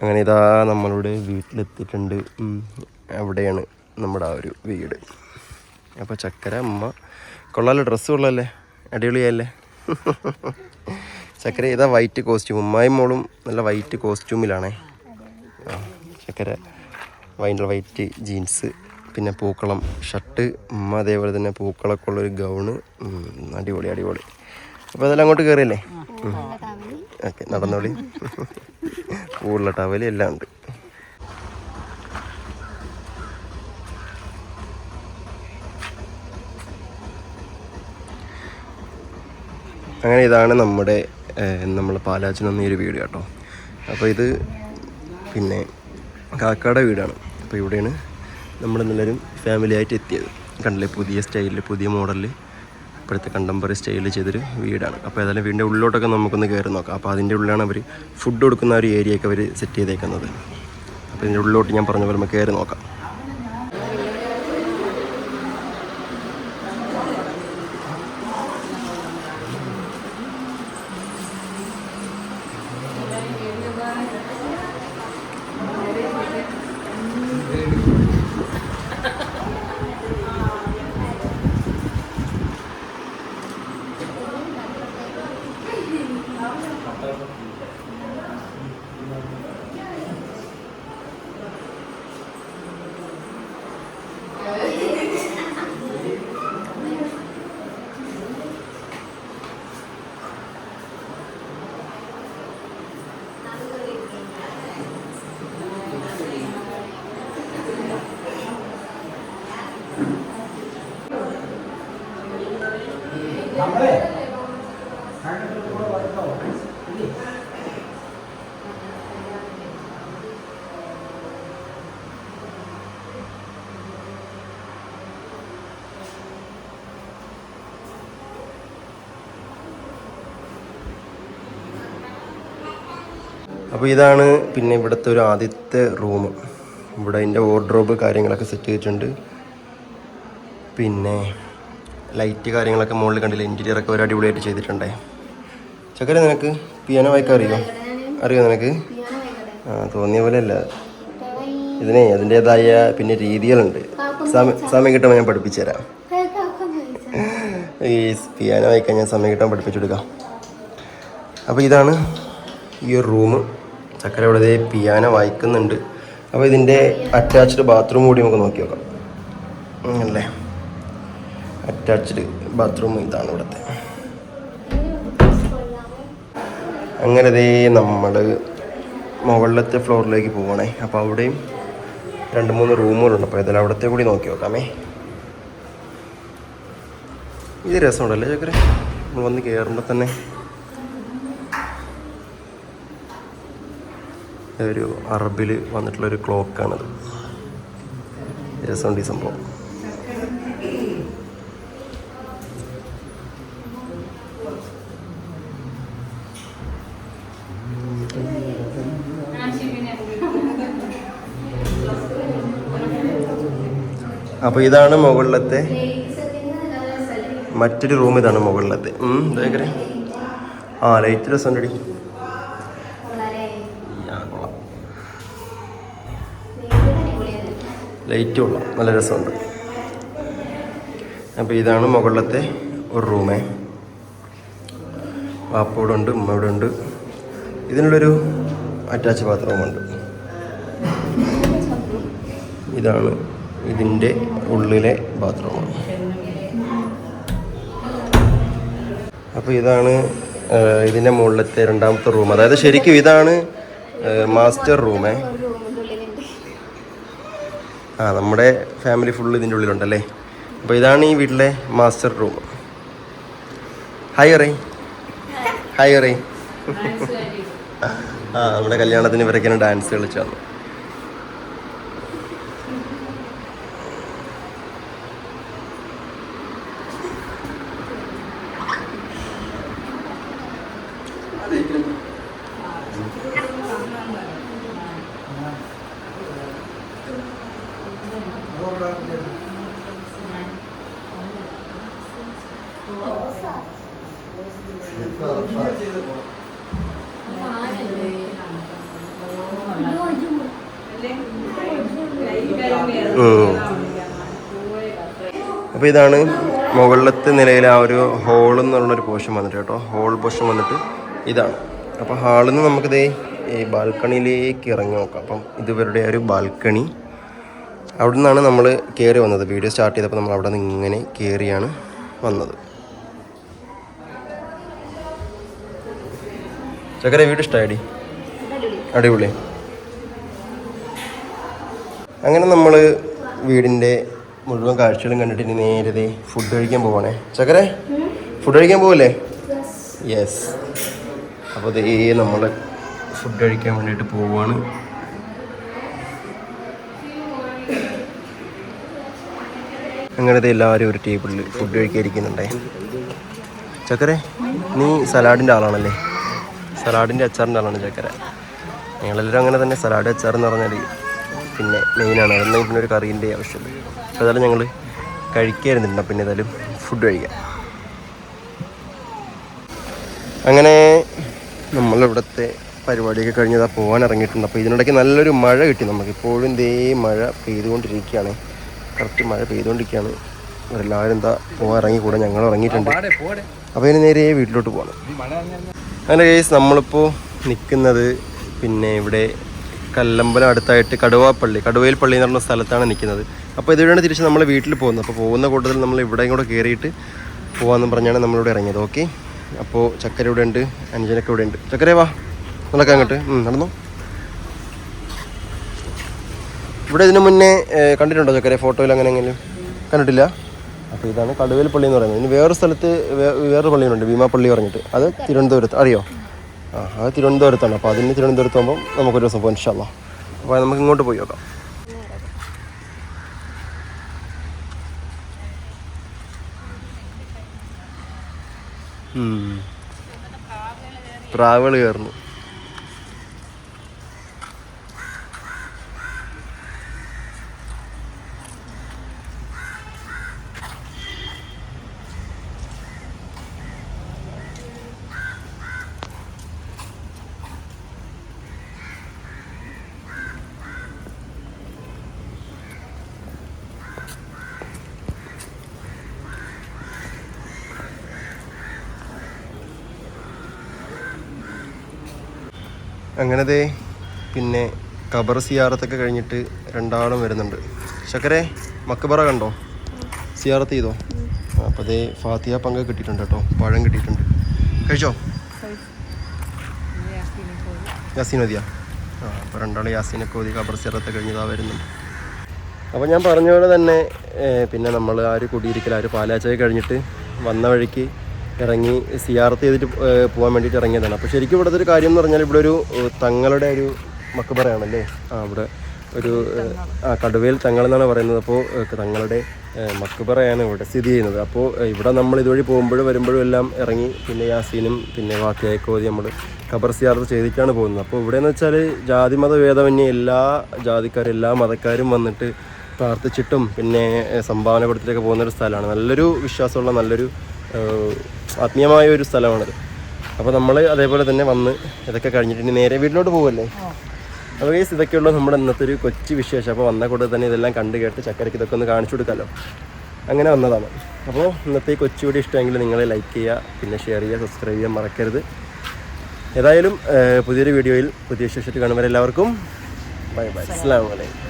അങ്ങനെ ഇതാ നമ്മളുടെ വീട്ടിലെത്തിയിട്ടുണ്ട്. അവിടെയാണ് നമ്മുടെ ആ ഒരു വീട്. അപ്പോൾ ചക്കര അമ്മ. കൊള്ളാലോ ഡ്രസ്സ് കൊള്ളാല്ലേ അടിപൊളിയല്ലേ ചക്കര ഇതാ വൈറ്റ് കോസ്റ്റ്യൂം ഉമ്മായും മോളും നല്ല വൈറ്റ് കോസ്റ്റ്യൂമിലാണേ ചക്കര വൈന്റെ വൈറ്റ് ജീൻസ് പിന്നെ പൂക്കളം ഷർട്ട് ഉമ്മ അതേപോലെ തന്നെ പൂക്കളൊക്കെ ഉള്ളൊരു ഗൗണ് അടിപൊളി അടിപൊളി. അപ്പോൾ അതെല്ലാം അങ്ങോട്ട് കയറിയല്ലേ ഓക്കെ നടന്നോളി. പൂവുള്ള ടവലി എല്ലാം ഉണ്ട്. അങ്ങനെ ഇതാണ് നമ്മുടെ നമ്മൾ പാലാച്ചൻ ഈ ഒരു വീട് കേട്ടോ. അപ്പോൾ ഇത് പിന്നെ കാക്കാടെ വീടാണ്. അപ്പോൾ ഇവിടെയാണ് നമ്മൾ എല്ലാവരും ഫാമിലി ആയിട്ട് എത്തിയത്. കണ്ടില്ലേ പുതിയ സ്റ്റൈലിൽ പുതിയ മോഡലിൽ ഇപ്പോഴത്തെ കണ്ടംപററി സ്റ്റൈലിൽ ചെയ്തൊരു വീടാണ്. അപ്പോൾ ഏതായാലും വീടിന്റെ ഉള്ളിലോട്ടൊക്കെ നമുക്കൊന്ന് കയറി നോക്കാം. അപ്പോൾ അതിന്റെ ഉള്ളിലാണ് അവർ ഫുഡ് കൊടുക്കുന്ന ഒരു ഏരിയയൊക്കെ അവർ സെറ്റ് ചെയ്തേക്കുന്നത്. അപ്പോൾ ഇതിന്റെ ഉള്ളിലോട്ട് ഞാൻ പറഞ്ഞ പോലെ നമുക്ക് കയറി നോക്കാം. അപ്പോൾ ഇതാണ് പിന്നെ ഇവിടുത്തെ ഒരു ആദ്യത്തെ റൂം ഇവിടെ അതിന്റെ വാർഡ്രോബ് കാര്യങ്ങളൊക്കെ സെറ്റ് ചെയ്തിട്ടുണ്ട്. പിന്നെ ലൈറ്റ് കാര്യങ്ങളൊക്കെ മുകളിൽ കണ്ടില്ല? ഇന്റീരിയർ ഒക്കെ ഒരു അടിപൊളിയായിട്ട് ചെയ്തിട്ടുണ്ടേ. ചക്കര നിനക്ക് പിയാനോ വായിക്കാൻ അറിയോ? അറിയോ നിനക്ക്? ആ തോന്നിയ പോലെ അല്ല ഇതിനെ അതിന്റെതായ പിന്നെ രീതികളുണ്ട്. സമയം സമയം കിട്ടുമ്പോൾ ഞാൻ പഠിപ്പിച്ചു തരാം ഈ പിയാനോ വായിക്കാൻ ഞാൻ സമയം കിട്ടാൻ പഠിപ്പിച്ചു കൊടുക്കാം. അപ്പോൾ ഇതാണ് ഈ ഒരു റൂം ചക്കര ഇവിടെ പിയാന വായിക്കുന്നുണ്ട്. അപ്പോൾ ഇതിന്റെ അറ്റാച്ച്ഡ് ബാത്റൂം കൂടി നമുക്ക് നോക്കി നോക്കാം. അല്ലേ? അറ്റാച്ച്ഡ് ബാത്റൂം ഇതാണ് ഇവിടുത്തെ. അങ്ങനെ ദേ നമ്മൾ മുകളിലത്തെ ഫ്ലോറിലേക്ക് പോവണേ. അപ്പോൾ അവിടെയും രണ്ട് മൂന്ന് റൂമുകളുണ്ട്. അപ്പോൾ ഇതിൽ അവിടത്തെ കൂടി നോക്കി നോക്കാമേ. ഇത് രസമുണ്ടല്ലേ ചക്കര? നമ്മൾ വന്ന് കയറുമ്പോൾ തന്നെ ഒരു അറബിൽ വന്നിട്ടുള്ളൊരു ക്ലോക്കാണത്. രസമുണ്ട് ഈ സംഭവം. അപ്പോൾ ഇതാണ് മുകളിലത്തെ മറ്റൊരു റൂം ഇതാണ് മുകളിലത്തെ. ആ ലൈറ്റ് രസം ആ, ലൈറ്റ് ഉള്ള നല്ല രസമുണ്ട്. അപ്പോൾ ഇതാണ് മുകളിലത്തെ ഒരു റൂമേ. വാപ്പോടെ ഉണ്ട് ഉമ്മ ഉണ്ട് ഇതിനുള്ളൊരു അറ്റാച്ച് ബാത്റൂമുണ്ട് ഇതാണ് ഇതിന്റെ ഉള്ളിലെ ബാത്റൂം അപ്പോൾ ഇതാണ് ഇതിന്റെ മുകളിലത്തെ രണ്ടാമത്തെ റൂം. അതായത് ശരിക്കും ഇതാണ് മാസ്റ്റർ റൂമേ ആ നമ്മുടെ ഫാമിലി ഫുൾ ഇതിന്റെ ഉള്ളിലുണ്ടല്ലേ? അപ്പോൾ ഇതാണ് ഈ വീട്ടിലെ മാസ്റ്റർ റൂം ഹായ് അറേ ഹായ് അറേ ആ നമ്മുടെ കല്യാണത്തിന് ഇവരൊക്കെയാണ് ഡാൻസ് കളിച്ചു അപ്പോൾ ഇതാണ് മുകളിലത്തെ നിലയിൽ ആ ഒരു ഹോൾ എന്നുള്ളൊരു പോഷൻ വന്നിട്ട് കേട്ടോ. ഹോൾ പോഷൻ വന്നിട്ട് ഇതാണ്. അപ്പോൾ ഹാളിൽ നിന്ന് നമുക്കിത് ഈ ബാൽക്കണിയിലേക്ക് ഇറങ്ങി നോക്കാം. അപ്പം ഇതുവരുടെ ഒരു ബാൽക്കണി അവിടെ നിന്നാണ് നമ്മൾ കയറി വന്നത്. വീഡിയോ സ്റ്റാർട്ട് ചെയ്തപ്പോൾ നമ്മൾ അവിടെ നിന്ന് ഇങ്ങനെ കയറിയാണ് വന്നത്. ചക്കര വീട് ഇഷ്ടമായി അടിപൊളി. അങ്ങനെ നമ്മൾ വീടിന്റെ മുഴുവൻ കാഴ്ചകളും കണ്ടിട്ട് ഇനി നേരത്തെ ഫുഡ് കഴിക്കാൻ പോവാണേ. ചക്കരെ ഫുഡ് കഴിക്കാൻ പോവല്ലേ? യെസ് അപ്പോൾ ദേ നമ്മൾ ഫുഡ് കഴിക്കാൻ വേണ്ടിയിട്ട് പോവാണ്. അങ്ങനത്തെ എല്ലാവരും ഒരു ടേബിളിൽ ഫുഡ് കഴിക്കാൻ ഇരിക്കുന്നുണ്ടേ. ചക്കരെ നീ സലാഡിന്റെ ആളാണല്ലേ? സലാഡിന്റെ അച്ചാറിന്റെ ആളാണ് ചക്കര. ഞങ്ങളെല്ലാവരും അങ്ങനെ തന്നെ സലാഡ് അച്ചാർ എന്ന് പറഞ്ഞാൽ പിന്നെ മെയിനാണ് അതൊന്നും പിന്നെ ഒരു കറീന്റെ ആവശ്യമുള്ളൂ അപ്പോൾ അതെല്ലാം ഞങ്ങൾ കഴിക്കായിരുന്നില്ല പിന്നെ ഏതായാലും ഫുഡ് കഴിക്കാം. അങ്ങനെ നമ്മളിവിടുത്തെ പരിപാടിയൊക്കെ കഴിഞ്ഞതാ പോകാൻ ഇറങ്ങിയിട്ടുണ്ട്. അപ്പോൾ ഇതിനിടയ്ക്ക് നല്ലൊരു മഴ കിട്ടി നമുക്ക്. ഇപ്പോഴും ഇതേ മഴ പെയ്തുകൊണ്ടിരിക്കുകയാണ്. കറക്റ്റ് മഴ പെയ്തുകൊണ്ടിരിക്കുകയാണ്. അവരെല്ലാവരും എന്താ പോകാൻ ഇറങ്ങി കൂടെ? ഞങ്ങൾ ഇറങ്ങിയിട്ടുണ്ട് അപ്പോൾ ഇനി നേരെ വീട്ടിലോട്ട് പോകണം അങ്ങനെ കേസ് നമ്മളിപ്പോൾ നിൽക്കുന്നത് പിന്നെ ഇവിടെ കല്ലമ്പലം അടുത്തായിട്ട് കടുവാപ്പള്ളി കടുവയിൽ പള്ളി എന്ന് പറഞ്ഞ സ്ഥലത്താണ് നിൽക്കുന്നത് അപ്പോൾ ഇതുവഴിയാണ് തിരിച്ച് നമ്മൾ വീട്ടിൽ പോകുന്നത്. അപ്പോൾ പോകുന്ന കൂട്ടത്തിൽ നമ്മൾ ഇവിടെയും കൂടെ കയറിയിട്ട് പോകാമെന്ന് പറഞ്ഞാണ് നമ്മളിവിടെ ഇറങ്ങിയത്. ഓക്കെ അപ്പോൾ ചക്കര ഇവിടെ ഉണ്ട് അഞ്ചനൊക്കെ ഇവിടെ ഉണ്ട്. ചക്കരേ വാ. നടക്കാം അങ്ങോട്ട്. നടന്നോ. ഇവിടെ ഇതിനു മുന്നേ കണ്ടിട്ടുണ്ടോ ചക്കര ഫോട്ടോയിൽ അങ്ങനെ എങ്ങനെ കണ്ടിട്ടില്ല? അപ്പോൾ ഇതാണ് കടുവേൽ പള്ളി എന്ന് പറയുന്നത്. ഇനി വേറൊരു സ്ഥലത്ത് വേറൊരു പള്ളിയുണ്ട് ഭീമാപ്പള്ളി പറഞ്ഞിട്ട്. അത് തിരുവനന്തപുരത്ത്. അറിയോ? ആ അത് തിരുവനന്തപുരത്താണ്. അപ്പോൾ അതിന് തിരുവനന്തപുരത്ത് ആകുമ്പോൾ നമുക്കൊരു ദിവസം പോകാം ഇൻഷാല്ല അപ്പോൾ നമുക്ക് ഇങ്ങോട്ട് പോയി നോക്കാം. പ്രാവുകൾ കയറുന്നു. അങ്ങനത്തെ പിന്നെ ഖബർ സിയാറത്തൊക്കെ കഴിഞ്ഞിട്ട് രണ്ടാളും വരുന്നുണ്ട്. ശക്കരെ മക്കബറ കണ്ടോ? സിയാറത്ത് ചെയ്തോ? അപ്പോൾ അതേ ഫാത്തിയ പങ്ക് കിട്ടിയിട്ടുണ്ട് കേട്ടോ. പഴം കിട്ടിയിട്ടുണ്ട്. കഴിച്ചോ? യാസീൻ മതിയാ. ആ അപ്പോൾ രണ്ടാളും യാസീനൊക്കെ ഓതി ഖബർ സിയാറത്ത് കഴിഞ്ഞതാ വരുന്നുണ്ട്. അപ്പോൾ ഞാൻ പറഞ്ഞ പോലെ തന്നെ പിന്നെ നമ്മൾ ആ ഒരു കുടിയിരിക്കൽ ആ ഒരു പാലാച്ചായി കഴിഞ്ഞിട്ട് വന്ന വഴിക്ക് ഇറങ്ങി സിയാർത്ത് ചെയ്തിട്ട് പോകാൻ വേണ്ടിയിട്ട് ഇറങ്ങിയതാണ്. അപ്പോൾ ശരിക്കും ഇവിടുത്തെ ഒരു കാര്യം എന്ന് പറഞ്ഞാൽ ഇവിടെ ഒരു തങ്ങളുടെ ഒരു മക്കബറയാണല്ലേ ആ ഇവിടെ ഒരു ആ കടുവയിൽ തങ്ങൾ എന്നാണ് പറയുന്നത്. അപ്പോൾ തങ്ങളുടെ മക്കബറയാണ് ഇവിടെ സ്ഥിതി ചെയ്യുന്നത്. അപ്പോൾ ഇവിടെ നമ്മൾ ഇതുവഴി പോകുമ്പോഴും വരുമ്പോഴും എല്ലാം ഇറങ്ങി പിന്നെ യാസീനും പിന്നെ വാക്കിയായൊക്കെ ഓതി നമ്മൾ ഖബർ സിയാർത്ത് ചെയ്തിട്ടാണ് പോകുന്നത്. അപ്പോൾ ഇവിടെ എന്ന് വെച്ചാൽ ജാതി മത ഭേദമന്യേ എല്ലാ ജാതിക്കാരും എല്ലാ മതക്കാരും വന്നിട്ട് പ്രാർത്ഥിച്ചിട്ടും പിന്നെ സംഭാവന കൊടുത്തിട്ടൊക്കെ പോകുന്ന ഒരു സ്ഥലമാണ്. നല്ലൊരു വിശ്വാസമുള്ള നല്ലൊരു ആത്മീയമായ ഒരു സ്ഥലമാണത്. അപ്പോൾ നമ്മൾ അതേപോലെ തന്നെ വന്ന് ഇതൊക്കെ കഴിഞ്ഞിട്ട് നേരെ വീട്ടിലോട്ട് പോകുമല്ലേ അപ്പോൾ കേസ് ഇതൊക്കെയുള്ള നമ്മുടെ ഇന്നത്തെ ഒരു കൊച്ചു വിശേഷം. അപ്പോൾ വന്ന കൂടെ തന്നെ ഇതെല്ലാം കണ്ടു കേട്ട് ചക്കരയ്ക്ക് ഇതൊക്കെ ഒന്ന് കാണിച്ചു കൊടുക്കാമല്ലോ അങ്ങനെ വന്നതാണ്. അപ്പോൾ ഇന്നത്തെ ഈ കൊച്ചു വീഡിയോ ഇഷ്ടമെങ്കിൽ നിങ്ങൾ ലൈക്ക് ചെയ്യുക പിന്നെ ഷെയർ ചെയ്യുക സബ്സ്ക്രൈബ് ചെയ്യാൻ മറക്കരുത്. ഏതായാലും പുതിയൊരു വീഡിയോയിൽ പുതിയ വിശേഷത്തിൽ കാണുമ്പോൾ എല്ലാവർക്കും ബൈ ബൈ അസ്സാം വലൈക്കും